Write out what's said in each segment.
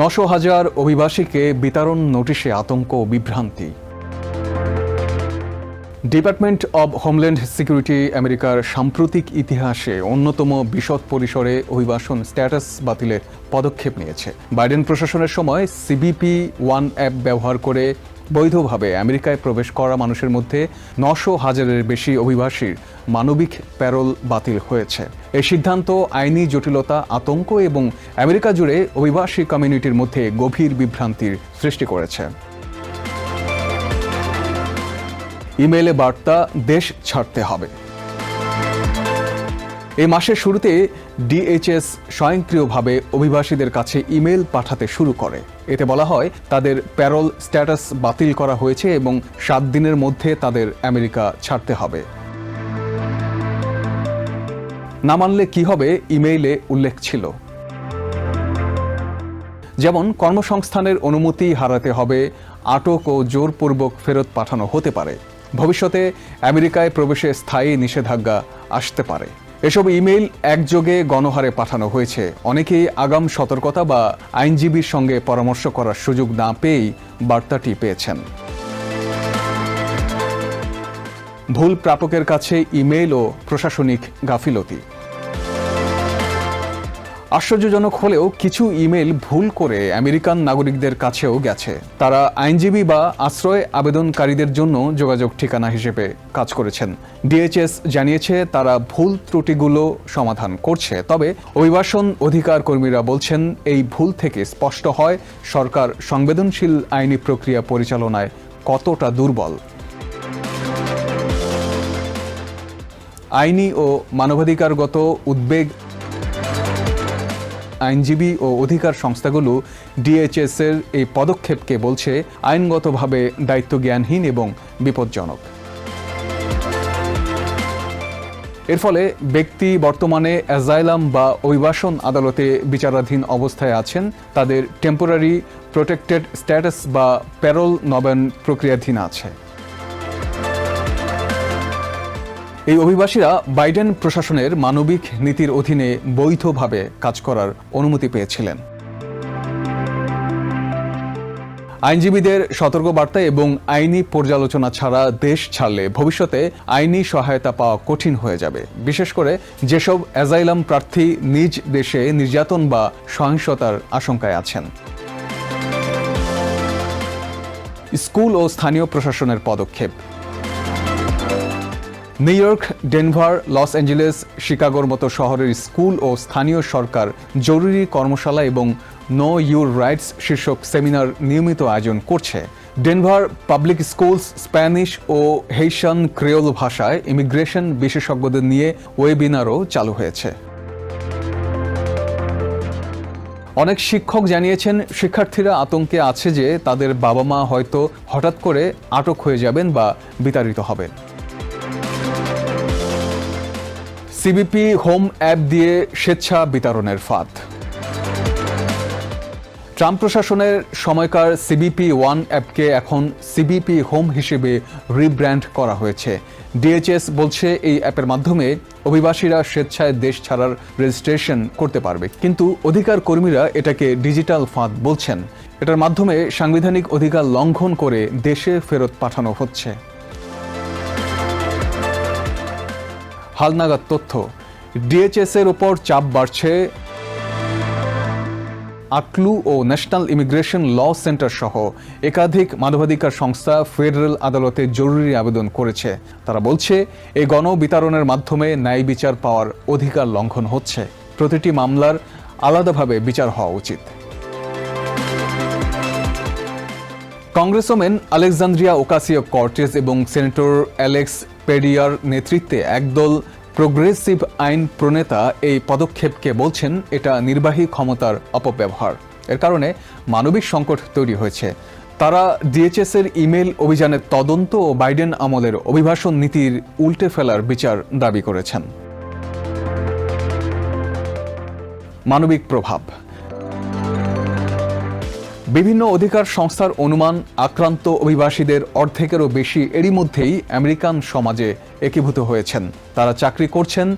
নশো হাজার অভিবাসীকে বিতরণ নোটিশে আতঙ্ক বিভ্রান্তি। ডিপার্টমেন্ট অব হোমল্যান্ড সিকিউরিটি আমেরিকার সাম্প্রতিক ইতিহাসে অন্যতম বিশদ পরিসরে অভিবাসন স্ট্যাটাস বাতিলের পদক্ষেপ নিয়েছে। বাইডেন প্রশাসনের সময় সিবিপি ওয়ান অ্যাপ ব্যবহার করে বৈধভাবে আমেরিকায় প্রবেশ করা মানুষের মধ্যে নশো হাজারের বেশি অভিবাসীর মানবিক প্যারোল বাতিল হয়েছে। এই সিদ্ধান্ত আইনি জটিলতা, আতঙ্ক এবং আমেরিকা জুড়ে অভিবাসী কমিউনিটির মধ্যে গভীর বিভ্রান্তির সৃষ্টি করেছে। ইমেলে বার্তা, দেশ ছাড়তে হবে। এই মাসের শুরুতে ডিএইচএস স্বয়ংক্রিয়ভাবে অভিবাসীদের কাছে ইমেল পাঠাতে শুরু করে। এতে বলা হয়, তাদের প্যারোল স্ট্যাটাস বাতিল করা হয়েছে এবং সাত দিনের মধ্যে তাদের আমেরিকা ছাড়তে হবে। না মানলে কি হবে, ইমেইলে উল্লেখ ছিল। যেমন, কর্মসংস্থানের অনুমতি হারাতে হবে, আটক ও জোরপূর্বক ফেরত পাঠানো হতে পারে। ভবিষ্যতে আমেরিকায় প্রবেশে স্থায়ী নিষেধাজ্ঞা আসতে পারে। এসব ইমেইল একযোগে গণহারে পাঠানো হয়েছে। অনেকেই আগাম সতর্কতা বা আইনজীবীর সঙ্গে পরামর্শ করার সুযোগ না পেয়েই বার্তাটি পেয়েছেন। ভুল প্রাপকের কাছে ইমেইল ও প্রশাসনিক গাফিলতি। আশ্চর্যজনক হলেও কিছু ইমেল ভুল করে আমেরিকান নাগরিকদের কাছেও গেছে। তারা আইনজীবী বা আশ্রয় আবেদনকারীদের জন্য যোগাযোগ ঠিকানা হিসেবে কাজ করেছেন। ডিএইচএস জানিয়েছে, তারা ভুল ত্রুটিগুলো সমাধান করছে। তবে অভিবাসন অধিকার কর্মীরা বলছেন, এই ভুল থেকে স্পষ্ট হয় সরকার সংবেদনশীল আইনি প্রক্রিয়া পরিচালনায় কতটা দুর্বল। আইনি ও মানবাধিকারগত উদ্বেগ আইনজীবী ও অধিকার সংস্থাগুলো ডিএইচএস এর এই পদক্ষেপকে বলছে আইনগতভাবে দায়িত্বজ্ঞানহীন এবং বিপজ্জনক। এর ফলে ব্যক্তি বর্তমানে অ্যাজাইলাম বা অভিবাসন আদালতে বিচারাধীন অবস্থায় আছেন, তাদের টেম্পোরারি প্রোটেক্টেড স্ট্যাটাস বা প্যারোল নবায়ন প্রক্রিয়াধীন আছে। এই অভিবাসীরা বাইডেন প্রশাসনের মানবিক নীতির অধীনে বৈধভাবে কাজ করার অনুমতি পেয়েছিলেন। আইনজীবীদের সতর্কবার্তা এবং আইনি পর্যালোচনা ছাড়া দেশ ছাড়লে ভবিষ্যতে আইনি সহায়তা পাওয়া কঠিন হয়ে যাবে। বিশেষ করে যেসব অ্যাজাইলাম প্রার্থী নিজ দেশে নির্যাতন বা সহিংসতার আশঙ্কায় আছেন। স্কুল ও স্থানীয় প্রশাসনের পদক্ষেপ। New York, Denver, Los Angeles, শিকাগোর মতো শহরের স্কুল ও স্থানীয় সরকার জরুরি কর্মশালা এবং নো ইউর রাইটস শীর্ষক সেমিনার নিয়মিত আয়োজন করছে। ডেনভার পাবলিক স্কুলস, স্প্যানিশ ও হেইশান ক্রেওল ভাষায় ইমিগ্রেশন বিশেষজ্ঞদের নিয়ে ওয়েবিনারও চালু হয়েছে। অনেক শিক্ষক জানিয়েছেন, শিক্ষার্থীরা আতঙ্কে আছে যে তাদের বাবা মা হয়তো হঠাৎ করে আটক হয়ে যাবেন বা বিতাড়িত হবেন। সিবিপি হোম অ্যাপ দিয়ে স্বেচ্ছা বিতরণের ফাঁদ। ট্রাম্প প্রশাসনের সময়কার সিবিপি ওয়ান অ্যাপকে এখন সিবিপি হোম হিসেবে রিব্র্যান্ড করা হয়েছে। ডিএইচএস বলছে এই অ্যাপের মাধ্যমে অভিবাসীরা স্বেচ্ছায় দেশ ছাড়ার রেজিস্ট্রেশন করতে পারবে। কিন্তু অধিকার কর্মীরা এটাকে ডিজিটাল ফাঁদ বলছেন। এটার মাধ্যমে সাংবিধানিক অধিকার লঙ্ঘন করে দেশে ফেরত পাঠানো হচ্ছে। হালনাগাদ তথ্য। ডিএইচএস এর ওপর চাপ বাড়ছে আকলু ও ন্যাশনাল ইমিগ্রেশন ল সেন্টার সহ। একাধিক মানবাধিকার সংস্থা ফেডারেল আদালতে জরুরি আবেদন করেছে। তারা বলছে, এই গণ বিতরণের মাধ্যমে ন্যায় বিচার পাওয়ার অধিকার লঙ্ঘন হচ্ছে। প্রতিটি মামলার আলাদাভাবে বিচার হওয়া উচিত। কংগ্রেসম্যান আলেকজান্দ্রিয়া ওকাসিও কর্টেস এবং সেনেটর অ্যালেক্স পেডিয়ার নেতৃত্বে একদল প্রোগ্রেসিভ আইন প্রণেতা এই পদক্ষেপকে বলছেন, এটা নির্বাহী ক্ষমতার অপব্যবহার। এর কারণে মানবিক সংকট তৈরি হয়েছে। তারা ডিএচএস এর ইমেল অভিযানের তদন্ত ও বাইডেন আমলের অভিবাসন নীতির উল্টে ফেলার বিচার দাবি করেছেন। মানবিক প্রভাব। বিভিন্ন অধিকার সংস্থার অনুমান আক্রান্ত অভিবাসীদের অর্ধেকেরও বেশি এরই মধ্যেই আমেরিকান সমাজে একীভূত হয়েছেন। তারা চাকরি করছেন,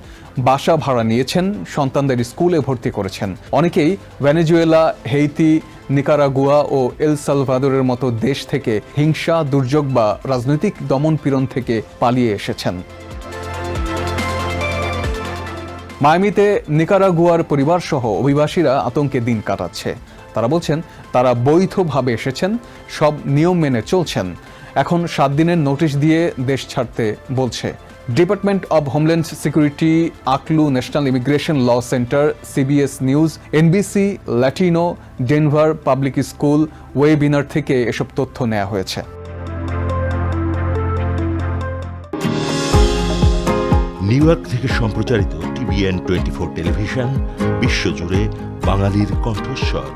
বাসা ভাড়া নিয়েছেন, সন্তানদের স্কুলে ভর্তি করেছেন। অনেকেই ভেনেজুয়েলা, হেইতি, নিকারাগুয়া ও এল সালভাদোরের মতো দেশ থেকে হিংসা, দুর্যোগ বা রাজনৈতিক দমনপীড়ন থেকে পালিয়ে এসেছেন। মায়ামিতে নিকারাগুয়ার পরিবারসহ অভিবাসীরা আতঙ্কে দিন কাটাচ্ছে। তারা বলছেন, তারা বৈধভাবে এসেছেন, সব নিয়ম মেনে চলছেন। এখন সাত দিনের নোটিশ দিয়ে দেশ ছাড়তে বলছে। Department of homeland security ACLU national immigration law center, CBS news, NBC, Latino, Denver public school, webinar থেকে এসব তথ্য নেওয়া হয়েছে। নিউ ইয়র্ক থেকে সম্প্রচারিত টিভিএন টোয়েন্টি ফোর টেলিভিশন, বিশ্বজুড়ে বাঙালির কণ্ঠস্বর।